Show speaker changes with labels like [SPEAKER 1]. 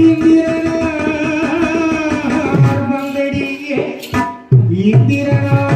[SPEAKER 1] இந்திரனார் வந்தடியே இந்திரனார்